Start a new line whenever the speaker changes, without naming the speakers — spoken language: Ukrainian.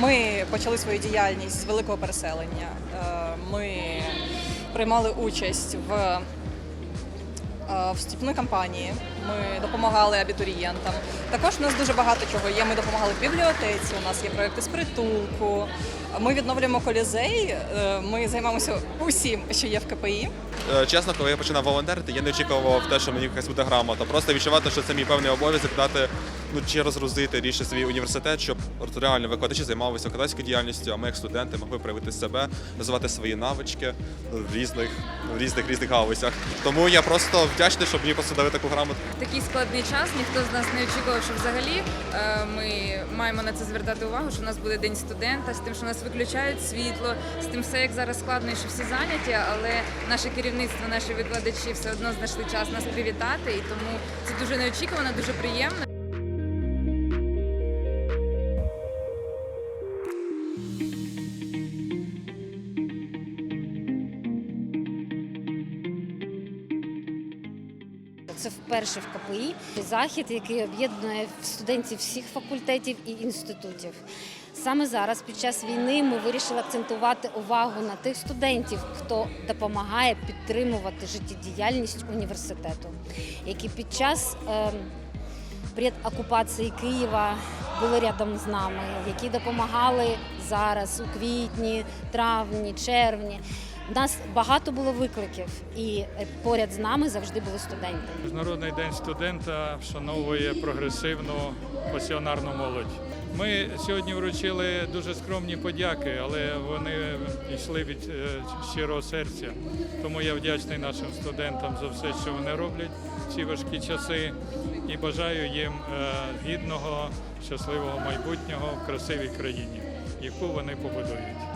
Ми почали свою діяльність з великого переселення. Е, Ми приймали участь в, е, вступної кампанії. Ми допомагали абітурієнтам. Також у нас дуже багато чого є. Ми допомагали в бібліотеці. У нас є проекти з притулку. Ми відновлюємо колізей. Е, Ми займаємося усім, що є в КПІ.
Чесно, коли я починав волонтерити, я не очікував те, що мені якась буде грамота. Просто відчувати, що це мій певний обов'язок дати ну чи розгрузити ріше свій університет, щоб реально викладачі займалися викладацькою діяльністю, а ми як студенти могли проявити себе, розвивати свої навички в різних різних різних галузях. Тому я просто вдячний, щоб мені просто дали таку грамоту.
Такий складний час ніхто з нас не очікував, що взагалі е, ми маємо на це звертати увагу, що у нас буде день студента, з тим, що нас виключають світло, з тим все як зараз складно, і що всі зайняті, але наше керівництво, наші викладачі все одно знайшли час нас привітати, і тому це дуже неочікувано, дуже приємно.
Це вперше в КПІ захід, який об'єднує студентів всіх факультетів і інститутів. Саме зараз, під час війни, ми вирішили акцентувати увагу на тих студентів, хто допомагає підтримувати життєдіяльність університету, які під час е, предокупації Києва були рядом з нами, які допомагали зараз у квітні, травні, червні. У нас багато було викликів, і е, поряд з нами завжди були студенти.
Міжнародний день студента вшановує прогресивну пасіонарну молодь. Ми сьогодні вручили дуже скромні подяки, але вони йшли від е, щирого серця. Тому я вдячний нашим студентам за все, що вони роблять в ці важкі часи, і бажаю їм е, гідного, щасливого майбутнього в красивій країні, яку вони побудують.